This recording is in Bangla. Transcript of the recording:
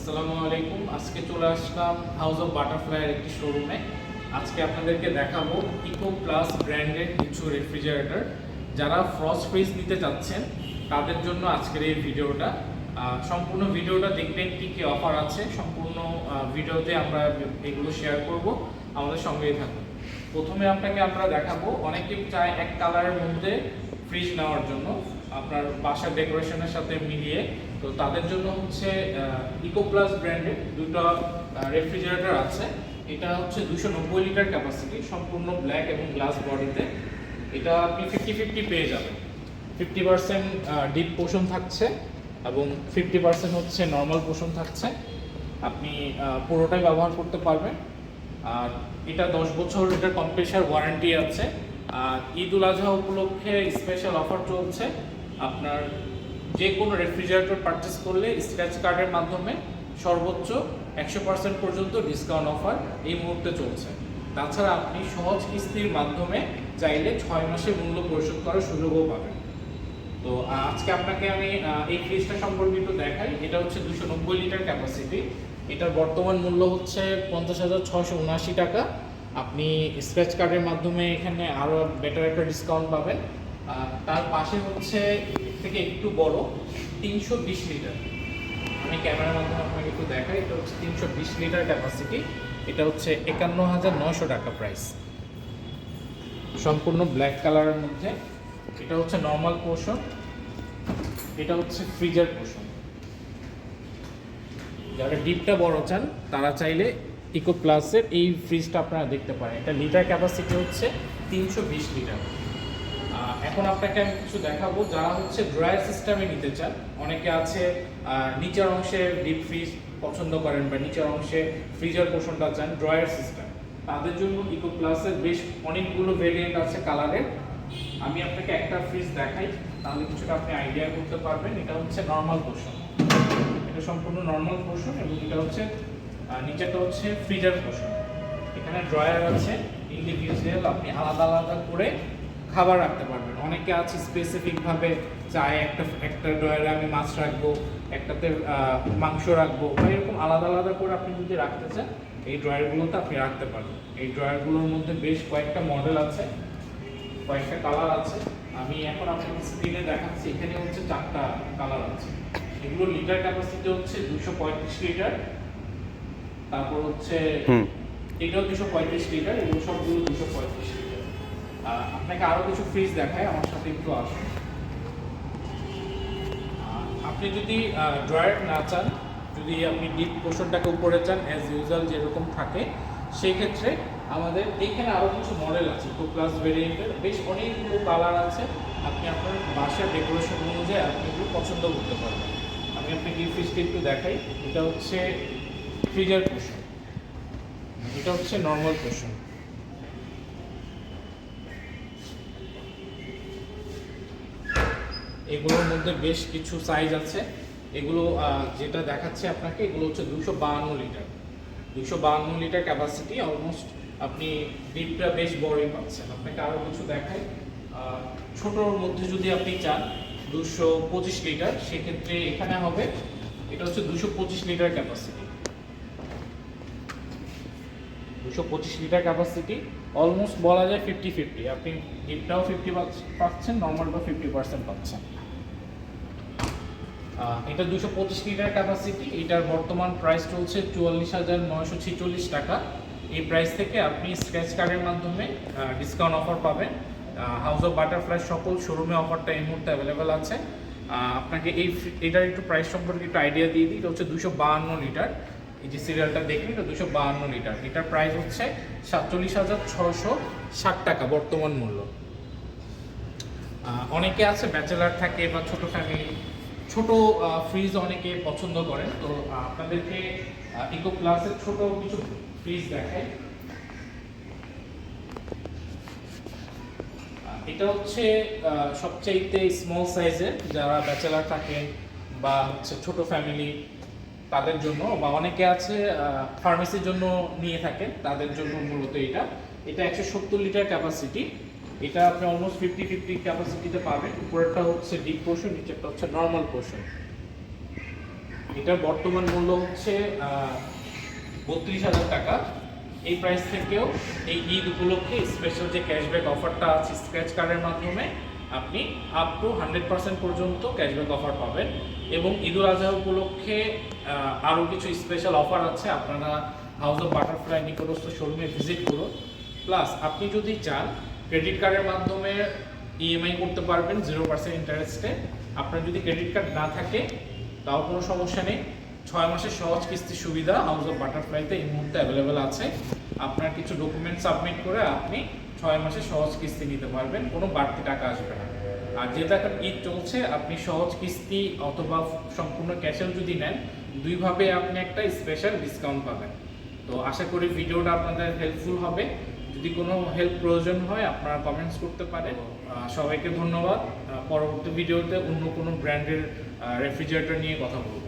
আসসালামু আলাইকুম। আজকে চলে আসলাম হাউস অফ বাটারফ্লাইয়ের একটি শোরুমে আজকে আপনাদেরকে দেখাবো ইকো প্লাস ব্র্যান্ডের কিছু রেফ্রিজারেটর যারা ফ্রস্ট ফ্রিজ নিতে চাচ্ছেন, তাদের জন্য আজকের এই ভিডিওটা। সম্পূর্ণ ভিডিওটা দেখবেন কী কী অফার আছে। সম্পূর্ণ ভিডিওতে আমরা এগুলো শেয়ার করব। আমাদের সঙ্গেই থাকুন। প্রথমে আপনাকে আমরা দেখাবো, অনেকে চায় এক কালারের মধ্যে ফ্রিজ নেওয়ার জন্য। আপনার বাসার ডেকোরেশনের সাথে মিলিয়ে, তো তাদের জন্য হচ্ছে ইকো প্লাস ব্র্যান্ডের দুটো রেফ্রিজারেটর আছে। এটা হচ্ছে দুশো নব্বই লিটার ক্যাপাসিটি সম্পূর্ণ ব্ল্যাক এবং গ্লাস বডিতে এটা আপনি ফিফটি ফিফটি পেয়ে যাবেন। ফিফটি পার্সেন্ট ডিপ পোষণ থাকছে এবং ফিফটি পার্সেন্ট হচ্ছে নর্মাল পোষণ থাকছে। আপনি পুরোটাই ব্যবহার করতে পারবেন। আর এটা দশ বছর এটার কম্প্রেসার ওয়ারেন্টি আছে। আর ঈদ উল আজহা উপলক্ষে স্পেশাল অফার চলছে। আপনার যে কোনো রেফ্রিজারেটর পারচেস করলে স্ক্র্যাচ কার্ডের মাধ্যমে সর্বোচ্চ একশো পার্সেন্ট পর্যন্ত ডিসকাউন্ট অফার এই মুহূর্তে চলছে। তাছাড়া আপনি সহজ কিস্তির মাধ্যমে চাইলে ছয় মাসে মূল্য পরিশোধ করার সুযোগও পাবেন। তো আজকে আপনাকে আমি এই ফ্রিজটা সম্পর্কে একটু দেখাই। এটা হচ্ছে দুশো নব্বই লিটার ক্যাপাসিটি এটার বর্তমান মূল্য হচ্ছে পঞ্চাশ হাজার ছশো উনআশি টাকা। আপনি স্ক্র্যাচ কার্ডের মাধ্যমে এখানে আরও বেটার একটা ডিসকাউন্ট পাবেন। তার পাশে হচ্ছে থেকে একটু বড় তিনশো বিশ লিটার আমি ক্যামেরার মাধ্যমে আপনাকে একটু দেখাই, এটা হচ্ছে তিনশো বিশ লিটার ক্যাপাসিটি এটা হচ্ছে একান্ন হাজার নয়শো টাকা প্রাইস সম্পূর্ণ ব্ল্যাক কালারের মধ্যে, এটা হচ্ছে নর্মাল পোর্শন এটা হচ্ছে ফ্রিজার পোর্শন যারা ডিপটা বড় চান, তারা চাইলে ইকো প্লাসের এই ফ্রিজটা আপনারা দেখতে পারেন। এটা লিটার ক্যাপাসিটি হচ্ছে তিনশো বিশ লিটার এখন আপনাকে আমি কিছু দেখাবো। যারা হচ্ছে ড্রয়ার সিস্টেমে নিতে চান অনেকে আছে নিচের অংশে ডিপ ফ্রিজ পছন্দ করেন বা নিচের অংশে ফ্রিজার পোর্শনটা চান ড্রয়ার সিস্টেম। তাদের জন্য ইকো প্লাসের বেশ অনেকগুলো ভেরিয়েন্ট আছে কালারের। আমি আপনাকে একটা ফ্রিজ দেখাই তাহলে কিছুটা আপনি আইডিয়া করতে পারবেন। এটা হচ্ছে নর্মাল পোর্শন এটা সম্পূর্ণ নর্মাল পোর্শন এবং এটা হচ্ছে আহ, নিচেরটা হচ্ছে ফ্রিজার পোর্শন এখানে ড্রয়ার আছে ইন্ডিভিজুয়াল আপনি আলাদা আলাদা করে খাবার রাখতে পারবেন। অনেকে আছে স্পেসিফিক ভাবে চায় একটা একটা ড্রয়ারে আমি মাছ রাখব একটাতে মাংস রাখব বা এরকম আলাদা আলাদা করে আপনি যদি রাখতে চান এই ড্রয়ারগুলোতে আপনি রাখতে পারবেন। এই ড্রয়ারগুলোর মধ্যে বেশ কয়েকটা মডেল আছে কয়েকটা কালার আছে। আমি এখন আপনাকে স্ক্রিনে দেখাচ্ছি এখানে হচ্ছে চারটা কালার আছে। এগুলো লিটার ক্যাপাসিটি হচ্ছে দুশো পঁয়ত্রিশ লিটার তারপর হচ্ছে। এটাও দুশো পঁয়ত্রিশ লিটার এগুলো সবগুলো দুশো পঁয়ত্রিশ লিটার আপনাকে আরও কিছু ফ্রিজ দেখায় আমার সাথে একটু আসুন। আপনি যদি ড্রয়ার না চান, যদি আপনি ডিপ পোর্শনটাকে উপরে চান অ্যাজ ইউজুয়াল যেরকম থাকে সেই ক্ষেত্রে আমাদের এইখানে আরও কিছু মডেল আছে টু প্লাস ভেরিয়েন্টের বেশ অনেকগুলো কালার আছে। আপনি আপনার বাসার ডেকোরেশন অনুযায়ী আপনি এগুলো পছন্দ করতে পারবেন। আমি আপনাকে এই ফ্রিজটা একটু দেখাই। এটা হচ্ছে ফ্রিজার পোর্শন এটা হচ্ছে নর্মাল পোর্শন এগুলোর মধ্যে বেশ কিছু সাইজ আছে। এগুলো যেটা দেখাচ্ছে আপনাকে, এগুলো হচ্ছে দুশো বাহান্ন লিটার দুশো বাহান্ন লিটার ক্যাপাসিটি অলমোস্ট আপনি ডিপটা বেশ বড়ই পাচ্ছেন। আপনাকে আরও কিছু দেখাই। ছোটোর মধ্যে যদি আপনি চান দুশো পঁচিশ লিটার সেক্ষেত্রে এখানে হবে, এটা হচ্ছে দুশো পঁচিশ লিটার ক্যাপাসিটি দুশো পঁচিশ লিটার ক্যাপাসিটি অলমোস্ট বলা যায় ফিফটি ফিফটি আপনি ডিপটাও ফিফটি পাচ্ছেন নর্মালটাও ফিফটি পার্সেন্ট পাচ্ছেন। এটা দুশো পঁচিশ লিটার ক্যাপাসিটি এটার বর্তমান প্রাইস চলছে চুয়াল্লিশ হাজার নয়শো ছিচল্লিশ টাকা। এই প্রাইস থেকে আপনি স্ক্র্যাচ কার্ডের মাধ্যমে ডিসকাউন্ট অফার পাবেন। হাউস অফ বাটারফ্লাই সকল শোরুমে অফারটা এই মুহূর্তে অ্যাভেলেবেল আছে। আপনাকে এই এটার একটু প্রাইস সম্পর্কে একটু আইডিয়া দিয়ে দিই। এটা হচ্ছে দুশো বাহান্ন লিটার। এই যে সিরিয়ালটা দেখুন এটা দুশো বাহান্ন লিটার। এটার প্রাইস হচ্ছে সাতচল্লিশ হাজার ছশো ষাট টাকা বর্তমান মূল্য। অনেকে আছে ব্যাচেলার থাকে বা ছোট ফ্যামিলি ছোট ফ্রিজ অনেকে পছন্দ করেন তো আপনাদেরকে ইকো প্লাসের ছোট কিছু ফ্রিজ দেখাই। এটা হচ্ছে সবচাইতে স্মল সাইজের যারা ব্যাচেলার থাকেন বা হচ্ছে ছোট ফ্যামিলি তাদের জন্য বা অনেকে আছে ফার্মেসির জন্য নিয়ে থাকেন, তাদের জন্য মূলত এটা। এটা একশো সত্তর লিটার ক্যাপাসিটি এটা আপনি অলমোস্ট ফিফটি ফিফটি ক্যাপাসিটিতে পাবেন। উপরেরটা হচ্ছে ডিপ পোর্শন নিচেরটা হচ্ছে নর্মাল পোর্শন এটার বর্তমান মূল্য হচ্ছে বত্রিশ হাজার টাকা। এই প্রাইস থেকেও এই ঈদ উপলক্ষে স্পেশাল যে ক্যাশব্যাক অফারটা আছে স্ক্র্যাচ কার্ডের মাধ্যমে, আপনি আপ টু হান্ড্রেড পার্সেন্ট পর্যন্ত ক্যাশব্যাক অফার পাবেন। এবং ঈদুল আজহা উপলক্ষে আরও কিছু স্পেশাল অফার আছে। আপনারা হাউস অফ বাটারফ্লাই নিকটস্থ শোরুমে ভিজিট করুন। প্লাস আপনি যদি চান ক্রেডিট কার্ডের মাধ্যমে ইএমআই করতে পারবেন জিরো পার্সেন্ট ইন্টারেস্টে আপনার যদি ক্রেডিট কার্ড না থাকে, তাও কোনো সমস্যা নেই। ছয় মাসের সহজ কিস্তির সুবিধা হাউস অফ বাটারফ্লাইতে এই মুহূর্তে অ্যাভেলেবেল আছে। আপনার কিছু ডকুমেন্ট সাবমিট করে আপনি ছয় মাসে সহজ কিস্তি নিতে পারবেন, কোনো বাড়তি টাকা আসবে না। আর যেহেতু এখন ঈদ চলছে, আপনি সহজ কিস্তি অথবা সম্পূর্ণ ক্যাশেও যদি নেন দুইভাবে আপনি একটা স্পেশাল ডিসকাউন্ট পাবেন। তো আশা করি ভিডিওটা আপনাদের হেল্পফুল হবে। যদি কোনো হেল্প প্রয়োজন হয়, আপনারা কমেন্টস করতে পারেন। সবাইকে ধন্যবাদ। পরবর্তী ভিডিওতে অন্য কোনো ব্র্যান্ডের রেফ্রিজারেটর নিয়ে কথা বলব।